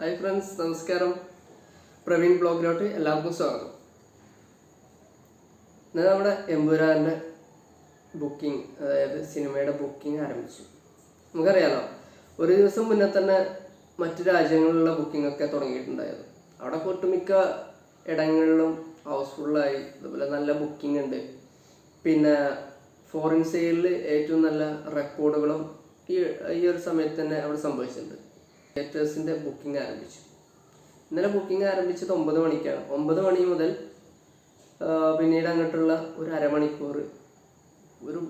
Hi friends നമസ്കാരം. പ്രവീൺ ബ്ലോഗിലോട്ട് എല്ലാവർക്കും സ്വാഗതം. ഇന്ന് നമ്മുടെ എമ്പുരാന്റെ ബുക്കിംഗ് അതായത് സിനിമയുടെ ബുക്കിംഗ് ആരംഭിച്ചു. നമുക്കറിയാലോ ഒരു ദിവസം മുന്നേ തന്നെ മറ്റു രാജ്യങ്ങളിലുള്ള ബുക്കിംഗ് ഒക്കെ തുടങ്ങിയിട്ടുണ്ടായിരുന്നു. അവിടെ ഒട്ടുമിക്ക ഇടങ്ങളിലും ഹൗസ്ഫുള്ളായി അതുപോലെ നല്ല ബുക്കിംഗ് ഉണ്ട്. പിന്നെ ഫോറിൻ സെയിലിൽ ഏറ്റവും നല്ല റെക്കോർഡുകളും ഈ ഈ ഒരു സമയത്ത് തന്നെ അവിടെ സംഭവിച്ചിട്ടുണ്ട്. തിയേറ്റേഴ്സിന്റെ ബുക്കിംഗ് ആരംഭിച്ചു. ഇന്നലെ ബുക്കിംഗ് ആരംഭിച്ചത് ഒമ്പത് മണിക്കാണ്. ഒമ്പത് മണി മുതൽ പിന്നീട് അങ്ങോട്ടുള്ള ഒരു അരമണിക്കൂർ ഒരു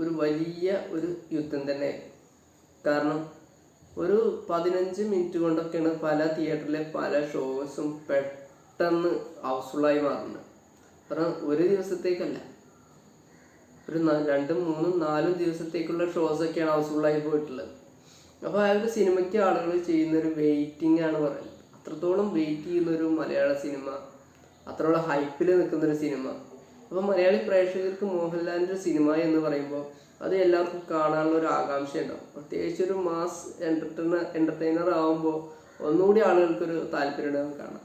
ഒരു വലിയ ഒരു യുദ്ധം തന്നെ കാരണം ഒരു പതിനഞ്ച് മിനിറ്റ് കൊണ്ടൊക്കെയാണ് പല തിയേറ്ററിലെ പല ഷോസും പെട്ടെന്ന് ഹൗസ്ഫുള്ളായി മാറുന്നത്. കാരണം ഒരു ദിവസത്തേക്കല്ല. ഒരു രണ്ടും മൂന്നും നാലും ദിവസത്തേക്കുള്ള ഷോസൊക്കെയാണ് ഹൗസ്ഫുള്ളായി പോയിട്ടുള്ളത്. അപ്പോൾ ആ ഒരു സിനിമയ്ക്ക് ആളുകൾ ചെയ്യുന്ന ഒരു വെയിറ്റിംഗ് ആണ് പറയുന്നത്. അത്രത്തോളം വെയിറ്റ് ചെയ്യുന്ന ഒരു മലയാള സിനിമ അത്രത്തോളം ഹൈപ്പിൽ നിൽക്കുന്ന ഒരു സിനിമ. അപ്പോൾ മലയാളി പ്രേക്ഷകർക്ക് മോഹൻലാലിന്റെ സിനിമ എന്ന് പറയുമ്പോൾ അത് എല്ലാവർക്കും കാണാനുള്ള ഒരു ആകാംക്ഷ ഉണ്ടാവും. പ്രത്യേകിച്ച് ഒരു മാസ് എന്റർടൈനർ എന്റർടൈനർ ആകുമ്പോൾ ഒന്നുകൂടി ആളുകൾക്കൊരു താല്പര്യം ഉണ്ടാവും കാണാം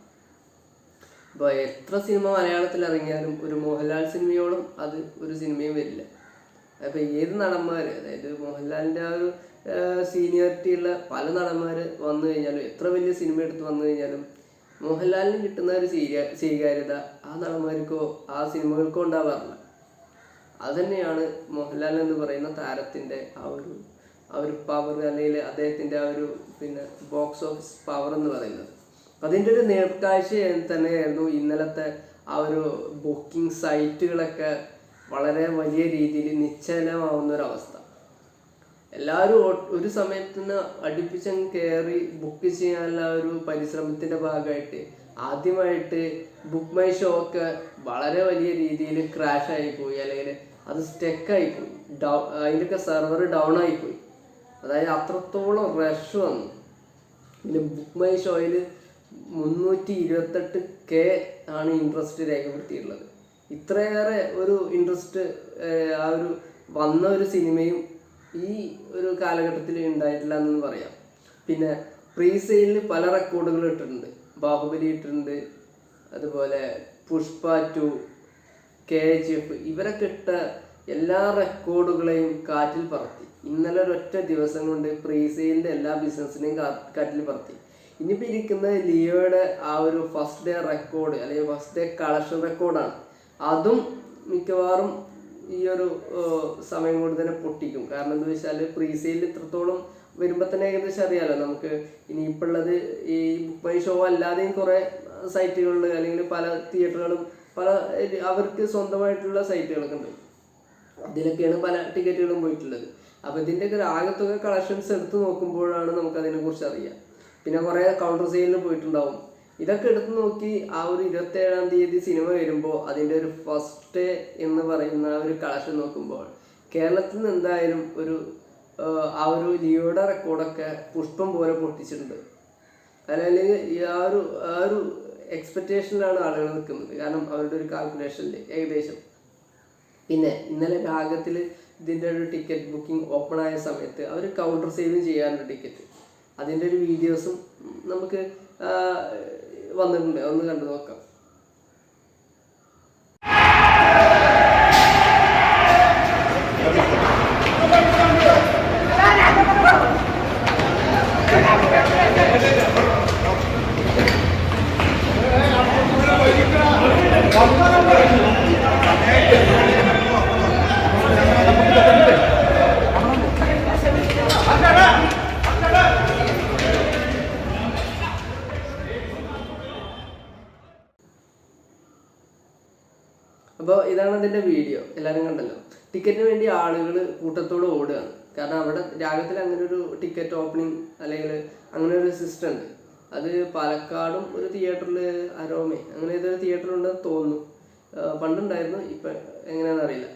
അപ്പോൾ എത്ര സിനിമ മലയാളത്തിൽ ഇറങ്ങിയാലും ഒരു മോഹൻലാൽ സിനിമയോളം അത് ഒരു സിനിമയും വരില്ല. അപ്പോൾ ഏത് നടന്മാർ അതായത് മോഹൻലാലിന്റെ ആ ഒരു സീനിയോറിറ്റി ഉള്ള പല നടന്മാർ വന്നു കഴിഞ്ഞാലും എത്ര വലിയ സിനിമ എടുത്ത് വന്നു കഴിഞ്ഞാലും മോഹൻലാലിന് കിട്ടുന്ന ഒരു സ്വീകാ സ്വീകാര്യത ആ നടന്മാർക്കോ ആ സിനിമകൾക്കോ ഉണ്ടാവാറില്ല. അതുതന്നെയാണ് മോഹൻലാൽ എന്ന് പറയുന്ന താരത്തിന്റെ ആ ഒരു ആ ഒരു പവർ അല്ലെങ്കിൽ അദ്ദേഹത്തിന്റെ ആ ഒരു പിന്നെ ബോക്സ് ഓഫീസ് പവർ എന്ന് പറയുന്നത്. അതിന്റെ ഒരു നേർക്കാഴ്ച തന്നെയായിരുന്നു ഇന്നലത്തെ ആ ഒരു ബുക്കിംഗ് സൈറ്റുകളൊക്കെ വളരെ വലിയ രീതിയിൽ നിശ്ചലമാവുന്ന അവസ്ഥ എല്ലാവരും ഒരു ഒരു നിന്ന് അടുപ്പിച്ചങ്ങ് കയറി ബുക്ക് ചെയ്യാനുള്ള ഒരു പരിശ്രമത്തിന്റെ ഭാഗമായിട്ട് ആദ്യമായിട്ട് ബുക്ക് മൈ ഷോ ഒക്കെ വളരെ വലിയ രീതിയിൽ ക്രാഷ് ആയിപ്പോയി. അല്ലെങ്കിൽ അത് സ്റ്റക്ക് ആയിപ്പോയി. ഡൗ അതിന്റെയൊക്കെ സെർവർ ഡൗൺ ആയിപ്പോയി. അതായത് അത്രത്തോളം റഷ് വന്നു. പിന്നെ ബുക്ക് മൈ ഷോയിൽ മുന്നൂറ്റി ഇരുപത്തെട്ട് കെ ആണ് ഇൻട്രസ്റ്റ് രേഖപ്പെടുത്തിയിട്ടുള്ളത്. ഇത്രയേറെ ഒരു ഇൻട്രസ്റ്റ് ആ ഒരു വന്ന ഒരു സിനിമയും ഈ ഒരു കാലഘട്ടത്തിൽ ഉണ്ടായിട്ടില്ല എന്ന് പറയാം. പിന്നെ പ്രീ സെയിലിൽ പല റെക്കോർഡുകൾ ഇട്ടിട്ടുണ്ട്. ബാഹുബലി ഇട്ടിട്ടുണ്ട്. അതുപോലെ Pushpa two K G F ഇവരൊക്കെ ഇട്ട എല്ലാ റെക്കോർഡുകളെയും കാറ്റിൽ പറത്തി. ഇന്നലെ ഒരൊറ്റ ദിവസം കൊണ്ട് പ്രീ സെയിലിന്റെ എല്ലാ ബിസിനസ്സിനെയും കാറ്റിൽ പറത്തി. ഇനിയിപ്പോൾ ഇരിക്കുന്ന ലിയോയുടെ ആ ഒരു ഫസ്റ്റ് ഡേ റെക്കോർഡ് അല്ലെങ്കിൽ ഫസ്റ്റ് ഡേ കളക്ഷൻ റെക്കോർഡാണ് അതും മിക്കവാറും ഈ ഒരു സമയം കൊണ്ട് തന്നെ പൊട്ടിക്കും. കാരണം എന്താ വെച്ചാൽ പ്രീ സെയിലിൽ ഇത്രത്തോളം വരുമ്പോൾ തന്നെ ഏകദേശം അറിയാലോ നമുക്ക്. ഇനി ഉള്ളത് ഈ ബുക്ക് മൈ ഷോ അല്ലാതെയും കുറേ സൈറ്റുകളിൽ അല്ലെങ്കിൽ പല തിയേറ്ററുകളും പല അവർക്ക് സ്വന്തമായിട്ടുള്ള സൈറ്റുകളൊക്കെ ഉണ്ട്. അതിലൊക്കെയാണ് പല ടിക്കറ്റുകളും പോയിട്ടുള്ളത്. അപ്പോൾ ഇതിന്റെയൊക്കെ ഒരു ആകത്തുക കളക്ഷൻസ് എടുത്ത് നോക്കുമ്പോഴാണ് നമുക്ക് അതിനെക്കുറിച്ച് അറിയാം. പിന്നെ കുറേ കൗണ്ടർ സെയിലിന് പോയിട്ടുണ്ടാവും. ഇതൊക്കെ എടുത്തു നോക്കി ആ ഒരു ഇരുപത്തേഴാം തീയതി സിനിമ വരുമ്പോൾ അതിന്റെ ഒരു ഫസ്റ്റ് എന്ന് പറയുന്ന ആ ഒരു കളക്ഷൻ നോക്കുമ്പോൾ കേരളത്തിൽ നിന്ന് എന്തായാലും ഒരു ആ, ഒരു ലിയോയുടെ റെക്കോർഡൊക്കെ പുഷ്പം പോലെ പൊട്ടിച്ചിട്ടുണ്ട്. അല്ലെങ്കിൽ ആ ഒരു ആ ഒരു എക്സ്പെക്റ്റേഷനിലാണ് ആളുകൾ നിൽക്കുന്നത്. കാരണം അവരുടെ ഒരു കാൽക്കുലേഷനിൽ ഏകദേശം. പിന്നെ ഇന്നലെ രാഗത്തിൽ ഇതിന്റെ ഒരു ടിക്കറ്റ് ബുക്കിംഗ് ഓപ്പൺ ആയ സമയത്ത് അവർ കൗണ്ടർ സേവ് ചെയ്യാറുണ്ട് ടിക്കറ്റ് അതിന്റെ ഒരു വീഡിയോസും നമുക്ക് വന്നിട്ടുണ്ട് ഒന്ന് കണ്ടു നോക്കാം. അപ്പോൾ വീഡിയോ എല്ലാവരും കണ്ടല്ലോ. ടിക്കറ്റിന് വേണ്ടി ആളുകൾ കൂട്ടത്തോടെ ഓടുകയാണ്. കാരണം അവിടെ രാഗത്തിൽ അങ്ങനെ ഒരു ടിക്കറ്റ് ഓപ്പണിംഗ് അല്ലെങ്കിൽ അങ്ങനെ ഒരു സിസ്റ്റം ഉണ്ട്. അത് പാലക്കാടും ഒരു തിയേറ്ററിൽ അരോമേ അങ്ങനെ ഏതൊരു തിയേറ്റർ ഉണ്ടെന്ന് തോന്നുന്നു. പണ്ടുണ്ടായിരുന്നു ഇപ്പം എങ്ങനെയാണെന്ന് അറിയില്ല.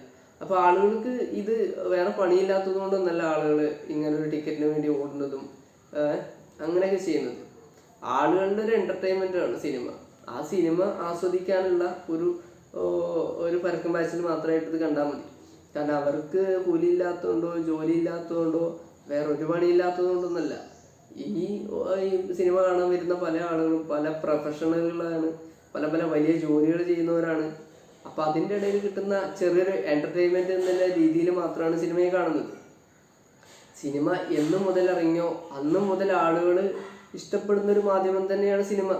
അപ്പോൾ ആളുകൾക്ക് ഇത് വേറെ പണിയില്ലാത്തത് കൊണ്ടൊന്നല്ല ആളുകൾ ഇങ്ങനെ ഒരു ടിക്കറ്റിന് വേണ്ടി ഓടുന്നതും അങ്ങനെയൊക്കെ ചെയ്യുന്നത്. ആളുകളുടെ ഒരു എന്റർടൈൻമെന്റ് ആണ് സിനിമ. ആ സിനിമ ആസ്വദിക്കാനുള്ള ഒരു ഒരു പരക്കം പാച്ചിൽ മാത്രമായിട്ട് ഇത് കണ്ടാൽ മതി. കാരണം അവർക്ക് കൂലി ഇല്ലാത്തതുകൊണ്ടോ ജോലി ഇല്ലാത്തതുകൊണ്ടോ വേറെ ഒരു പണി ഇല്ലാത്തതുകൊണ്ടൊന്നല്ല ഈ സിനിമ കാണാൻ വരുന്ന പല ആളുകളും പല പ്രൊഫഷണലുകളാണ് പല പല വലിയ ജോലികൾ ചെയ്യുന്നവരാണ്. അപ്പൊ അതിന്റെ ഇടയിൽ കിട്ടുന്ന ചെറിയൊരു എന്റർടൈൻമെന്റ് എന്നുള്ള രീതിയിൽ മാത്രമാണ് സിനിമയെ കാണുന്നത്. സിനിമ എന്ന് മുതൽ ഇറങ്ങിയോ അന്ന് മുതൽ ആളുകൾ ഇഷ്ടപ്പെടുന്ന ഒരു മാധ്യമം തന്നെയാണ് സിനിമ.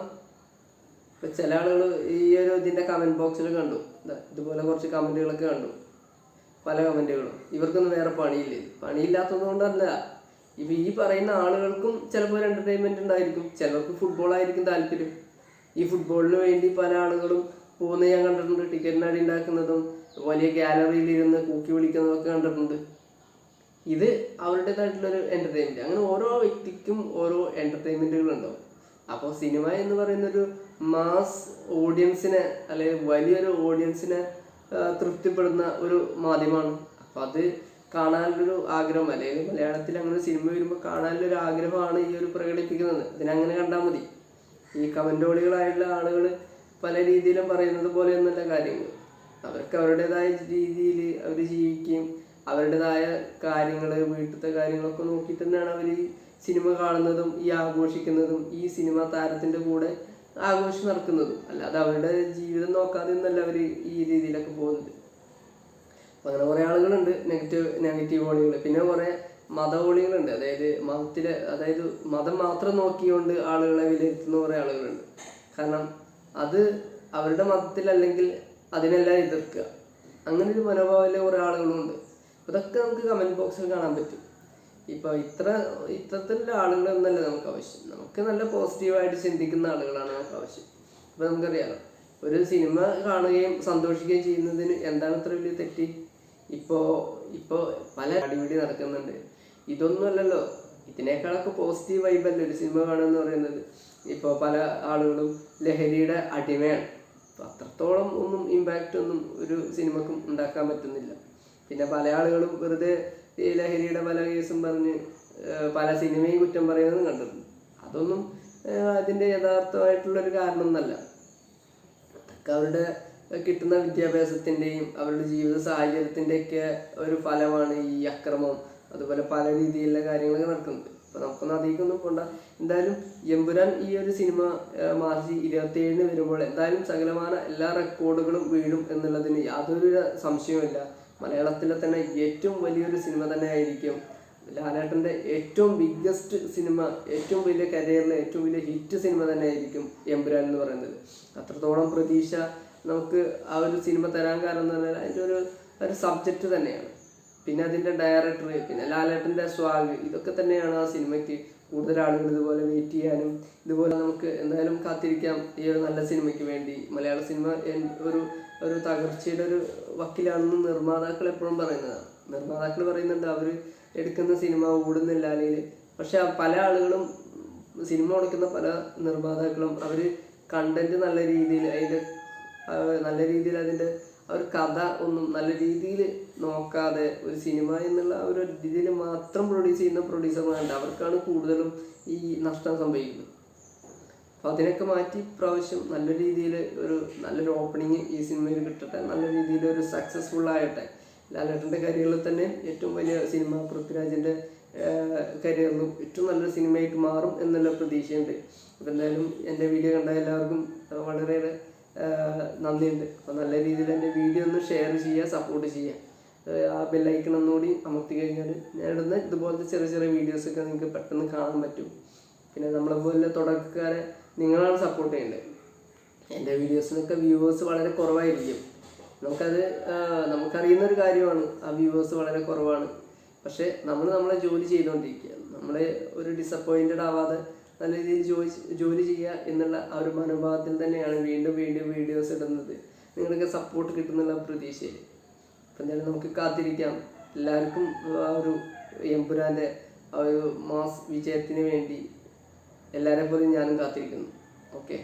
ഇപ്പൊ ചില ആളുകൾ ഈ ഒരു ഇതിന്റെ കമന്റ് ബോക്സിൽ കണ്ടു. ഇതുപോലെ കുറച്ച് കമന്റുകളൊക്കെ കണ്ടു. പല കമന്റുകളും. ഇവർക്കൊന്നും വേറെ പണിയില്ലേ? പണിയില്ലാത്തത് കൊണ്ടല്ല. ഇപ്പൊ ഈ പറയുന്ന ആളുകൾക്കും ചിലപ്പോൾ ഒരു എന്റർടൈൻമെന്റ് ഉണ്ടായിരിക്കും. ചിലർക്ക് ഫുട്ബോൾ ആയിരിക്കും താല്പര്യം. ഈ ഫുട്ബോളിന് വേണ്ടി പല ആളുകളും പോകുന്ന ഞാൻ കണ്ടിട്ടുണ്ട്. ടിക്കറ്റിന് അടി ഉണ്ടാക്കുന്നതും വലിയ ഗാലറിയിൽ ഇരുന്ന് കൂക്കി വിളിക്കുന്നതൊക്കെ കണ്ടിട്ടുണ്ട്. ഇത് അവരുടേതായിട്ടുള്ളൊരു എന്റർടൈൻമെന്റ് അങ്ങനെ ഓരോ വ്യക്തിക്കും ഓരോ എന്റർടൈൻമെന്റുകൾ ഉണ്ടാവും അപ്പോൾ സിനിമ എന്ന് പറയുന്ന ഒരു മാസ് ഓഡിയൻസിനെ അല്ലെങ്കിൽ വലിയൊരു ഓഡിയൻസിനെ തൃപ്തിപ്പെടുന്ന ഒരു മാധ്യമമാണ്. അപ്പം അത് കാണാനുള്ളൊരു ആഗ്രഹം അല്ലെങ്കിൽ മലയാളത്തിൽ അങ്ങനെ സിനിമ വരുമ്പോൾ കാണാനുള്ളൊരു ആഗ്രഹമാണ് ഈ ഒരു പ്രകടിപ്പിക്കുന്നത്. അതിനങ്ങനെ കണ്ടാൽ മതി. ഈ കമന്റോളികളായുള്ള ആളുകൾ പല രീതിയിലും പറയുന്നത് പോലെയൊന്നുമല്ല കാര്യങ്ങൾ അവർക്ക് അവരുടേതായ രീതിയിൽ അവർ ജീവിക്കുകയും അവരുടേതായ കാര്യങ്ങൾ വീട്ടിലത്തെ കാര്യങ്ങളൊക്കെ നോക്കിയിട്ട് തന്നെയാണ് അവർ സിനിമ കാണുന്നതും ഈ ആഘോഷിക്കുന്നതും ഈ സിനിമ താരത്തിന്റെ കൂടെ ആഘോഷം നടക്കുന്നതും. അല്ലാതെ അവരുടെ ജീവിതം നോക്കാതെ ഒന്നല്ല അവർ ഈ രീതിയിലൊക്കെ പോകുന്നത്. അങ്ങനെ കുറെ ആളുകളുണ്ട്. നെഗറ്റീവ് നെഗറ്റീവ് ഹോളികൾ പിന്നെ കുറെ മത ഹോളികളുണ്ട് അതായത് മതത്തിലെ അതായത് മതം മാത്രം നോക്കിക്കൊണ്ട് ആളുകളെ വിലയിരുത്തുന്ന കുറേ ആളുകളുണ്ട്. കാരണം അത് അവരുടെ മതത്തിലല്ലെങ്കിൽ അതിനെല്ലാം എതിർക്കുക. അങ്ങനെ ഒരു മനോഭാവമുള്ള കുറേ ആളുകളുണ്ട്. ഇതൊക്കെ നമുക്ക് കമന്റ് ബോക്സിൽ കാണാൻ പറ്റും. ഇപ്പൊ ഇത്ര ഇത്തരത്തിലുള്ള ആളുകളൊന്നല്ല നമുക്ക് ആവശ്യം. നമുക്ക് നല്ല പോസിറ്റീവായിട്ട് ചിന്തിക്കുന്ന ആളുകളാണ് നമുക്ക് ആവശ്യം. ഇപ്പൊ നമുക്കറിയാലോ ഒരു സിനിമ കാണുകയും സന്തോഷിക്കുകയും ചെയ്യുന്നതിന് എന്താണ് ഇത്ര വലിയ തെറ്റ്? ഇപ്പോ ഇപ്പോ പല അടിപിടി നടക്കുന്നുണ്ട്. ഇതൊന്നും അല്ലല്ലോ. ഇതിനേക്കാളൊക്കെ പോസിറ്റീവ് വൈബല്ലേ ഒരു സിനിമ കാണുക എന്ന് പറയുന്നത്? ഇപ്പോൾ പല ആളുകളും ലഹരിയുടെ അടിമയാണ്. അപ്പൊ അത്രത്തോളം ഒന്നും ഇമ്പാക്റ്റ് ഒന്നും ഒരു സിനിമക്കും ഉണ്ടാക്കാൻ പറ്റുന്നില്ല. പിന്നെ പല ആളുകളും വെറുതെ ഈ ലഹരിയുടെ പല കേസും പറഞ്ഞ് പല സിനിമയും കുറ്റം പറയുന്നതും കണ്ടിട്ടുണ്ട്. അതൊന്നും അതിന്റെ യഥാർത്ഥമായിട്ടുള്ളൊരു കാരണമൊന്നല്ല അതൊക്കെ അവരുടെ കിട്ടുന്ന വിദ്യാഭ്യാസത്തിന്റെയും അവരുടെ ജീവിത സാഹചര്യത്തിന്റെയൊക്കെ ഒരു ഫലമാണ് ഈ അക്രമം അതുപോലെ പല രീതിയിലുള്ള കാര്യങ്ങളൊക്കെ നടക്കുന്നത്. അപ്പോൾ നമുക്കൊന്നും അതിലേക്കൊന്നും പോണ്ട. എന്തായാലും എമ്പുരാൻ ഈ ഒരു സിനിമ മാർച്ച് ഇരുപത്തി ഏഴിന് വരുമ്പോൾ എന്തായാലും സകലമാന എല്ലാ റെക്കോർഡുകളും വീഴും എന്നുള്ളതിന് യാതൊരു സംശയവുമില്ല. മലയാളത്തിലെ തന്നെ ഏറ്റവും വലിയൊരു സിനിമ തന്നെ ആയിരിക്കും ലാലേട്ടന്റെ ഏറ്റവും ബിഗ്ഗസ്റ്റ് സിനിമ ഏറ്റവും വലിയ കരിയറിലെ ഏറ്റവും വലിയ ഹിറ്റ് സിനിമ തന്നെ ആയിരിക്കും എമ്പുരാൻ എന്ന് പറയുന്നത്. അത്രത്തോളം പ്രതീക്ഷ നമുക്ക് ആ ഒരു സിനിമ തരാൻ കാരണം എന്ന് പറഞ്ഞാൽ അതിന്റെ ഒരു ഒരു സബ്ജക്റ്റ് തന്നെയാണ്. പിന്നെ അതിന്റെ ഡയറക്ടർ പിന്നെ ലാലേട്ടന്റെ സ്വാഗ് ഇതൊക്കെ തന്നെയാണ് ആ സിനിമയ്ക്ക് കൂടുതൽ ആളുകൾ ഇതുപോലെ വെയിറ്റ് ചെയ്യാനും ഇതുപോലെ നമുക്ക് എന്തായാലും കാത്തിരിക്കാം ഈ ഒരു നല്ല സിനിമയ്ക്ക് വേണ്ടി. മലയാള സിനിമ ഒരു ഒരു തകർച്ചയുടെ ഒരു വക്കിലാണെന്ന് നിർമ്മാതാക്കൾ എപ്പോഴും പറയുന്നതാണ്. നിർമ്മാതാക്കൾ പറയുന്നുണ്ട് അവർ എടുക്കുന്ന സിനിമ ഓടുന്നില്ല അല്ലെങ്കിൽ പക്ഷെ പല ആളുകളും സിനിമ ഓടിക്കുന്ന പല നിർമ്മാതാക്കളും അവർ കണ്ടന്റ് നല്ല രീതിയിൽ അതിന്റെ നല്ല രീതിയിൽ അതിന്റെ ഒരു കഥ ഒന്നും നല്ല രീതിയിൽ നോക്കാതെ ഒരു സിനിമ എന്നുള്ള ഒരു രീതിയിൽ മാത്രം പ്രൊഡ്യൂസ് ചെയ്യുന്ന പ്രൊഡ്യൂസർമാരുണ്ട് അവർക്കാണ് കൂടുതലും ഈ നഷ്ടം സംഭവിക്കുന്നത്. അപ്പോൾ അതിനൊക്കെ മാറ്റി പ്രാവശ്യം നല്ല രീതിയിൽ ഒരു നല്ലൊരു ഓപ്പണിങ് ഈ സിനിമയിൽ കിട്ടട്ടെ നല്ല രീതിയിൽ ഒരു സക്സസ്ഫുൾ ആകട്ടെ. ലാലേട്ടന്റെ കരിയറിൽ തന്നെ ഏറ്റവും വലിയ സിനിമ പൃഥ്വിരാജിന്റെ കരിയറിലും ഏറ്റവും നല്ലൊരു സിനിമയായിട്ട് മാറും എന്നുള്ള പ്രതീക്ഷയുണ്ട്. അപ്പോൾ എന്തായാലും എന്റെ വീഡിയോ കണ്ട എല്ലാവർക്കും വളരെ നന്ദിയുണ്ട്. അപ്പോൾ നല്ല രീതിയിൽ എന്റെ വീഡിയോ ഒന്ന് ഷെയർ ചെയ്യുക സപ്പോർട്ട് ചെയ്യുക. ആ ബെല്ലൈക്കൺ ഒന്നുകൂടി അമർത്തി കഴിഞ്ഞാൽ ഞാൻ ഇടുന്ന ഇതുപോലത്തെ ചെറിയ ചെറിയ വീഡിയോസൊക്കെ നിങ്ങൾക്ക് പെട്ടെന്ന് കാണാൻ പറ്റും. പിന്നെ നമ്മളെ പോലെ തുടക്കക്കാരെ നിങ്ങളാണ് സപ്പോർട്ട് ചെയ്യേണ്ടത് എന്റെ വീഡിയോസിനൊക്കെ വ്യൂവേഴ്സ് വളരെ കുറവായിരിക്കും. നമുക്കത് നമുക്കറിയുന്ന ഒരു കാര്യമാണ് ആ വ്യൂവേഴ്സ് വളരെ കുറവാണ്. പക്ഷേ നമ്മൾ നമ്മളെ ജോലി ചെയ്തുകൊണ്ടിരിക്കുക നമ്മൾ ഒരു ഡിസപ്പോയിന്റഡ് ആവാതെ നല്ല രീതിയിൽ ജോലി ജോലി ചെയ്യുക എന്നുള്ള ആ ഒരു മനോഭാവത്തിൽ തന്നെയാണ് വീണ്ടും വീണ്ടും വീഡിയോസ് ഇടുന്നത്. നിങ്ങൾക്ക് സപ്പോർട്ട് കിട്ടുന്നുള്ള പ്രതീക്ഷയിൽ. അപ്പം എന്തായാലും നമുക്ക് കാത്തിരിക്കാം. എല്ലാവർക്കും ആ ഒരു എമ്പുരാന്റെ ആ ഒരു മാസ് വിജയത്തിന് വേണ്ടി എല്ലാവരെ പോലും ഞാനും കാത്തിരിക്കുന്നു. ഓക്കെ